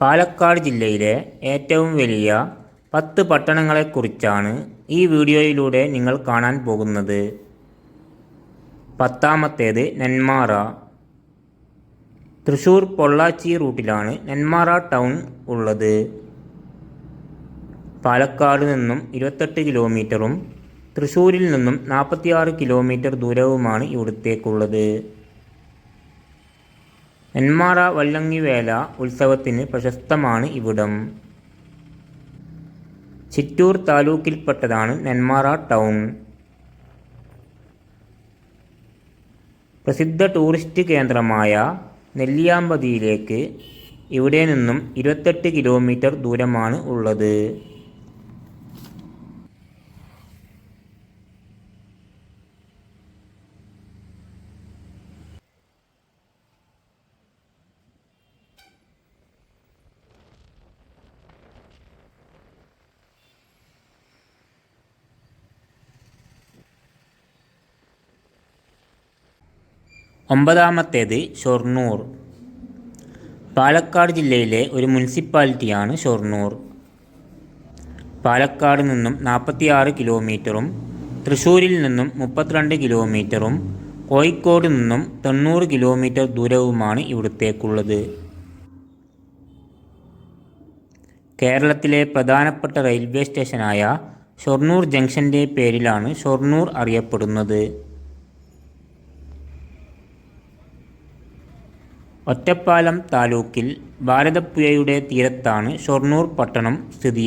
പാലക്കാട് ജില്ലയിലെ ഏറ്റവും വലിയ പത്ത് പട്ടണങ്ങളെക്കുറിച്ചാണ് ഈ വീഡിയോയിലൂടെ നിങ്ങൾ കാണാൻ പോകുന്നത്. പത്താമത്തേത് നെന്മാറ. തൃശ്ശൂർ പൊള്ളാച്ചി റൂട്ടിലാണ് നെന്മാറ ടൗൺ ഉള്ളത്. പാലക്കാട് നിന്നും ഇരുപത്തെട്ട് കിലോമീറ്ററും തൃശ്ശൂരിൽ നിന്നും നാൽപ്പത്തിയാറ് കിലോമീറ്റർ ദൂരവുമാണ് ഇവിടത്തേക്കുള്ളത്. നെന്മാറ വല്ലങ്ങിവേല ഉത്സവത്തിന് പ്രശസ്തമാണ് ഇവിടം. ചിറ്റൂർ താലൂക്കിൽപ്പെട്ടതാണ് നെന്മാറ ടൗൺ. പ്രസിദ്ധ ടൂറിസ്റ്റ് കേന്ദ്രമായ നെല്ലിയാമ്പതിയിലേക്ക് ഇവിടെ നിന്നും ഇരുപത്തെട്ട് കിലോമീറ്റർ ദൂരമാണ് ഉള്ളത്. ഒമ്പതാമത്തേത് ഷൊർണൂർ. പാലക്കാട് ജില്ലയിലെ ഒരു മുനിസിപ്പാലിറ്റിയാണ് ഷൊർണൂർ. പാലക്കാട് നിന്നും നാൽപ്പത്തിയാറ് കിലോമീറ്ററും തൃശ്ശൂരിൽ നിന്നും മുപ്പത്തിരണ്ട് കിലോമീറ്ററും കോഴിക്കോട് നിന്നും തൊണ്ണൂറ് കിലോമീറ്റർ ദൂരവുമാണ് ഇവിടത്തേക്കുള്ളത്. കേരളത്തിലെ പ്രധാനപ്പെട്ട റെയിൽവേ സ്റ്റേഷനായ ഷൊർണൂർ ജംഗ്ഷന്റെ പേരിലാണ് ഷൊർണൂർ അറിയപ്പെടുന്നത്. ഒറ്റപ്പാലം താലൂക്കിൽ ഭാരതപ്പുഴയുടെ തീരത്താണ് ഷൊർണൂർ പട്ടണം സ്ഥിതി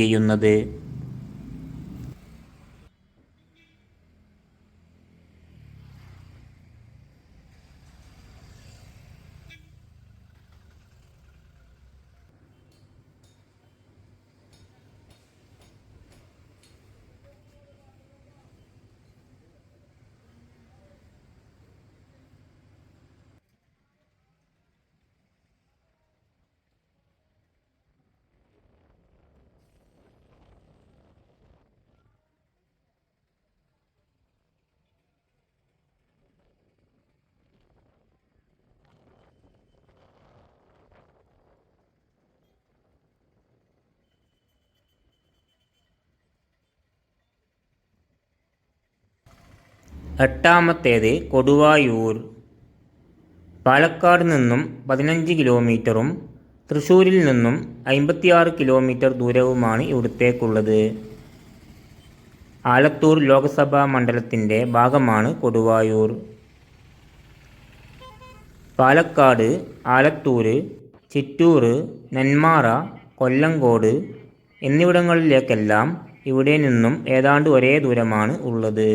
എട്ടാമത്തേത് കൊടുവായൂർ. പാലക്കാട് നിന്നും പതിനഞ്ച് കിലോമീറ്ററും തൃശ്ശൂരിൽ നിന്നും അമ്പത്തിയാറ് കിലോമീറ്റർ ദൂരവുമാണ് ഇവിടത്തേക്കുള്ളത്. ആലത്തൂർ ലോക്സഭാ മണ്ഡലത്തിന്റെ ഭാഗമാണ് കൊടുവായൂർ. പാലക്കാട് ആലത്തൂർ ചിറ്റൂർ നെന്മാറ കൊല്ലങ്കോട് എന്നിവിടങ്ങളിലേക്കെല്ലാം ഇവിടെ നിന്നും ഏതാണ്ട് ഒരേ ദൂരമാണ് ഉള്ളത്.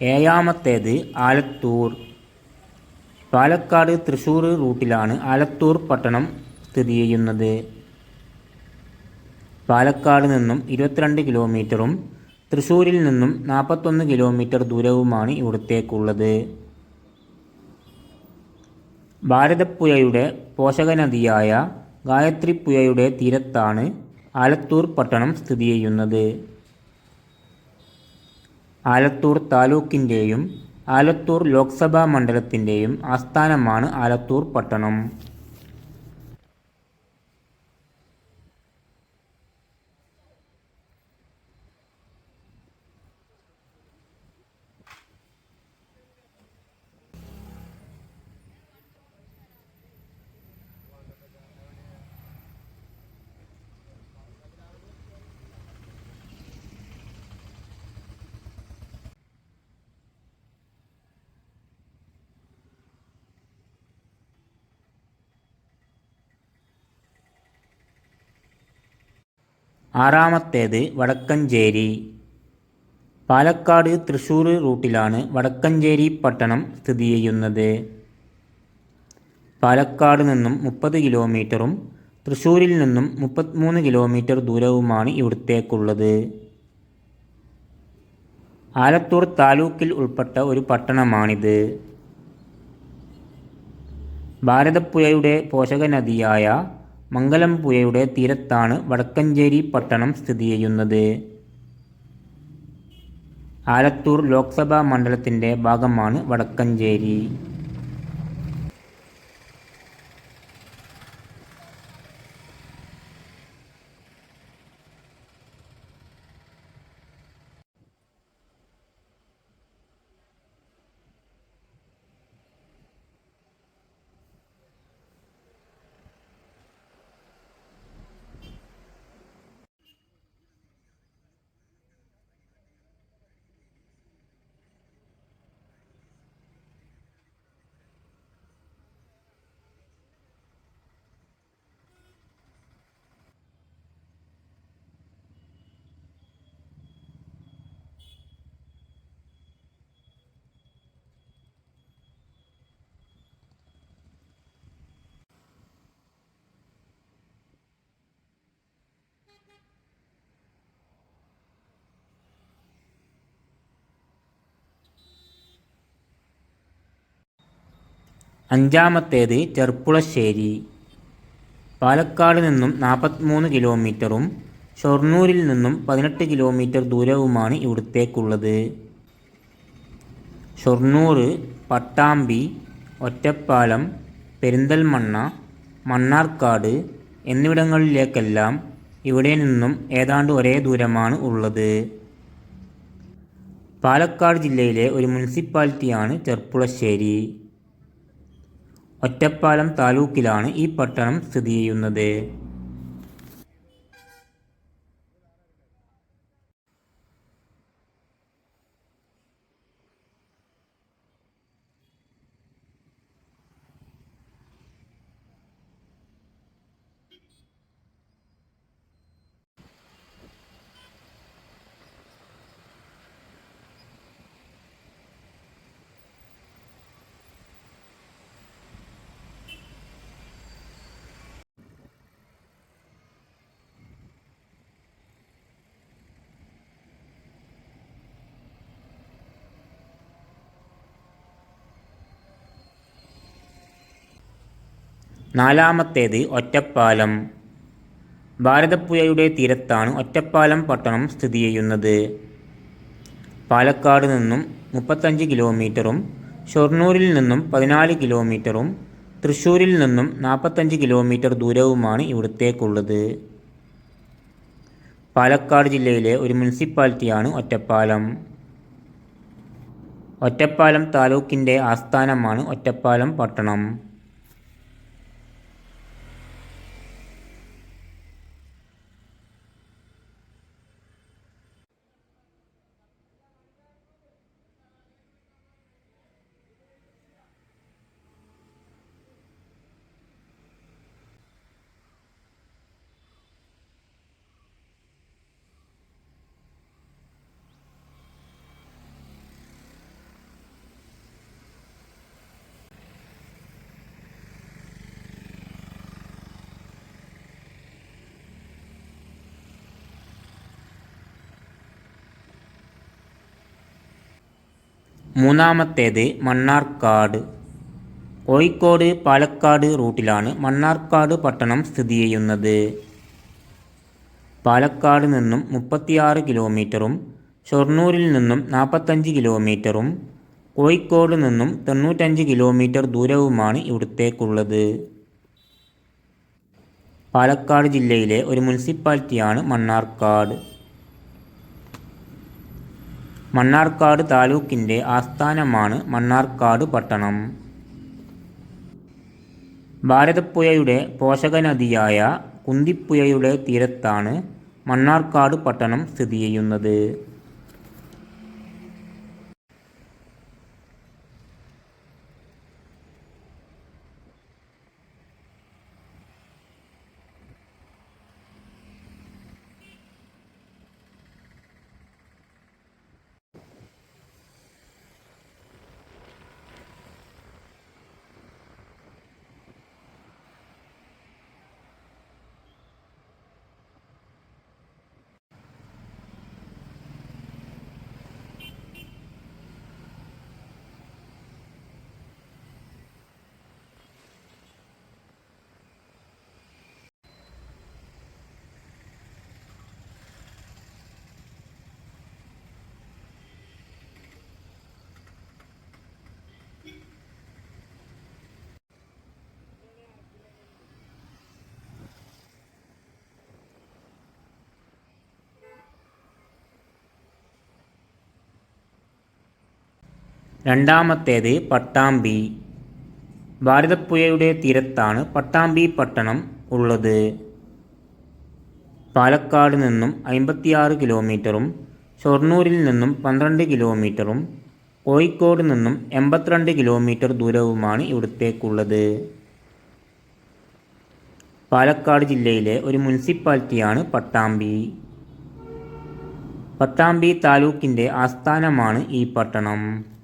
ഏഴാമത്തേത് ആലത്തൂർ. പാലക്കാട് തൃശ്ശൂർ റൂട്ടിലാണ് ആലത്തൂർ പട്ടണം സ്ഥിതി ചെയ്യുന്നത്. പാലക്കാട് നിന്നും ഇരുപത്തിരണ്ട് കിലോമീറ്ററും തൃശ്ശൂരിൽ നിന്നും നാൽപ്പത്തൊന്ന് കിലോമീറ്റർ ദൂരവുമാണ് ഇവിടത്തേക്കുള്ളത്. ഭാരതപ്പുഴയുടെ പോഷകനദിയായ ഗായത്രിപ്പുഴയുടെ തീരത്താണ് ആലത്തൂർ പട്ടണം സ്ഥിതി ചെയ്യുന്നത്. ആലത്തൂർ താലൂക്കിന്റെയും ആലത്തൂർ ലോക്സഭാ മണ്ഡലത്തിന്റെയും ആസ്ഥാനമാണ് ആലത്തൂർ പട്ടണം. ആറാമത്തേത് വടക്കഞ്ചേരി. പാലക്കാട് തൃശ്ശൂർ റൂട്ടിലാണ് വടക്കഞ്ചേരി പട്ടണം സ്ഥിതി ചെയ്യുന്നത്. പാലക്കാട് നിന്നും മുപ്പത് കിലോമീറ്ററും തൃശ്ശൂരിൽ നിന്നും മുപ്പത്തിമൂന്ന് കിലോമീറ്റർ ദൂരവുമാണ് ഇവിടത്തേക്കുള്ളത്. ആലത്തൂർ താലൂക്കിൽ ഉൾപ്പെട്ട ഒരു പട്ടണമാണിത്. ഭാരതപ്പുഴയുടെ പോഷകനദിയായ മംഗലം പുഴയുടെ തീരത്താണ് വടക്കഞ്ചേരി പട്ടണം സ്ഥിതി ചെയ്യുന്നത്. ആലത്തൂർ ലോക്സഭാ മണ്ഡലത്തിന്റെ ഭാഗമാണ് വടക്കഞ്ചേരി. അഞ്ചാമത്തേത് ചെർപ്പുളശ്ശേരി. പാലക്കാട് നിന്നും നാൽപ്പത്തിമൂന്ന് കിലോമീറ്ററും ഷൊർണൂരിൽ നിന്നും പതിനെട്ട് കിലോമീറ്റർ ദൂരവുമാണ് ഇവിടത്തേക്കുള്ളത്. ഷൊർണൂർ പട്ടാമ്പി ഒറ്റപ്പാലം പെരിന്തൽമണ്ണ മണ്ണാർക്കാട് എന്നിവിടങ്ങളിലേക്കെല്ലാം ഇവിടെ നിന്നും ഏതാണ്ട് ഒരേ ദൂരമാണ് ഉള്ളത്. പാലക്കാട് ജില്ലയിലെ ഒരു മുനിസിപ്പാലിറ്റിയാണ് ചെർപ്പുളശ്ശേരി. ഒറ്റപ്പാലം താലൂക്കിലാണ് ഈ പട്ടണം സ്ഥിതി ചെയ്യുന്നത്. നാലാമത്തേത് ഒറ്റപ്പാലം. ഭാരതപ്പുഴയുടെ തീരത്താണ് ഒറ്റപ്പാലം പട്ടണം സ്ഥിതി ചെയ്യുന്നത്. പാലക്കാട് നിന്നും മുപ്പത്തഞ്ച് കിലോമീറ്ററും ഷൊർണൂരിൽ നിന്നും പതിനാല് കിലോമീറ്ററും തൃശ്ശൂരിൽ നിന്നും നാൽപ്പത്തഞ്ച് കിലോമീറ്റർ ദൂരവുമാണ് ഇവിടത്തേക്കുള്ളത്. പാലക്കാട് ജില്ലയിലെ ഒരു മുനിസിപ്പാലിറ്റിയാണ് ഒറ്റപ്പാലം. ഒറ്റപ്പാലം താലൂക്കിന്റെ ആസ്ഥാനമാണ് ഒറ്റപ്പാലം പട്ടണം. മൂന്നാമത്തേത് മണ്ണാർക്കാട്. കോഴിക്കോട് പാലക്കാട് റൂട്ടിലാണ് മണ്ണാർക്കാട് പട്ടണം സ്ഥിതി ചെയ്യുന്നത്. പാലക്കാട് നിന്നും മുപ്പത്തിയാറ് കിലോമീറ്ററും ഷൊർണൂരിൽ നിന്നും നാൽപ്പത്തഞ്ച് കിലോമീറ്ററും കോഴിക്കോട് നിന്നും തൊണ്ണൂറ്റഞ്ച് കിലോമീറ്റർ ദൂരവുമാണ് ഇവിടത്തേക്കുള്ളത്. പാലക്കാട് ജില്ലയിലെ ഒരു മുനിസിപ്പാലിറ്റിയാണ് മണ്ണാർക്കാട്. മണ്ണാർക്കാട് താലൂക്കിന്റെ ആസ്ഥാനമാണ് മണ്ണാർക്കാട് പട്ടണം. ഭാരതപ്പുഴയുടെ പോഷകനദിയായ കുന്തിപ്പുഴയുടെ തീരത്താണ് മണ്ണാർക്കാട് പട്ടണം സ്ഥിതി ചെയ്യുന്നത്. രണ്ടാമത്തേത് പട്ടാമ്പി. ഭാരതപ്പുഴയുടെ തീരത്താണ് പട്ടാമ്പി പട്ടണം ഉള്ളത്. പാലക്കാട് നിന്നും അമ്പത്തിയാറ് കിലോമീറ്ററും ഷൊർണൂരിൽ നിന്നും പന്ത്രണ്ട് കിലോമീറ്ററും കോഴിക്കോട് നിന്നും എൺപത്തിരണ്ട് കിലോമീറ്റർ ദൂരവുമാണ് ഇവിടത്തേക്കുള്ളത്. പാലക്കാട് ജില്ലയിലെ ഒരു മുനിസിപ്പാലിറ്റിയാണ് പട്ടാമ്പി. പട്ടാമ്പി താലൂക്കിന്റെ ആസ്ഥാനമാണ് ഈ പട്ടണം.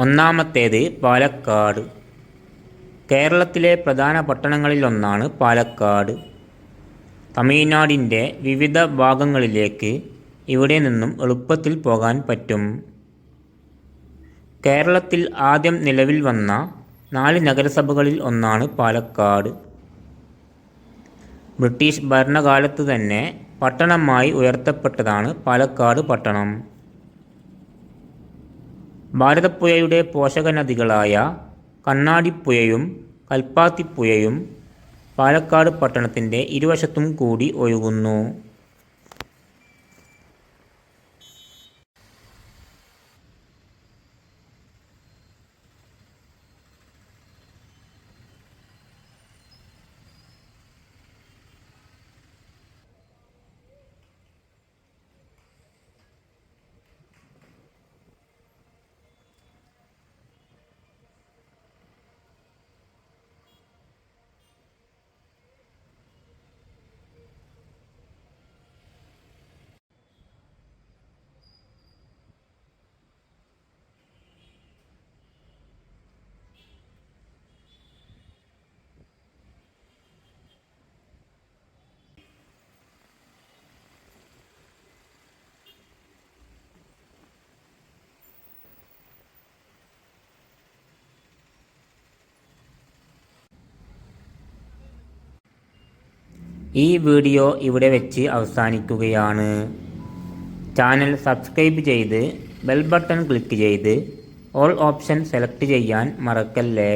ഒന്നാമത്തേത് പാലക്കാട്. കേരളത്തിലെ പ്രധാന പട്ടണങ്ങളിലൊന്നാണ് പാലക്കാട്. തമിഴ്നാടിന്റെ വിവിധ ഭാഗങ്ങളിലേക്ക് ഇവിടെ നിന്നും എളുപ്പത്തിൽ പോകാൻ പറ്റും. കേരളത്തിൽ ആദ്യം നിലവിൽ വന്ന നാല് നഗരസഭകളിൽ ഒന്നാണ് പാലക്കാട്. ബ്രിട്ടീഷ് ഭരണകാലത്ത് തന്നെ പട്ടണമായി ഉയർത്തപ്പെട്ടതാണ് പാലക്കാട് പട്ടണം. ഭാരതപ്പുഴയുടെ പോഷകനദികളായ കണ്ണാടിപ്പുഴയും കൽപ്പാത്തിപ്പുഴയും പാലക്കാട് പട്ടണത്തിന്റെ ഇരുവശത്തും കൂടി ഒഴുകുന്നു. ഈ വീഡിയോ ഇവിടെ വെച്ച് അവസാനിക്കുകയാണ്. ചാനൽ സബ്സ്ക്രൈബ് ചെയ്ത് ബെൽ ബട്ടൺ ക്ലിക്ക് ചെയ്ത് ഓൾ ഓപ്ഷൻ സെലക്ട് ചെയ്യാൻ മറക്കല്ലേ?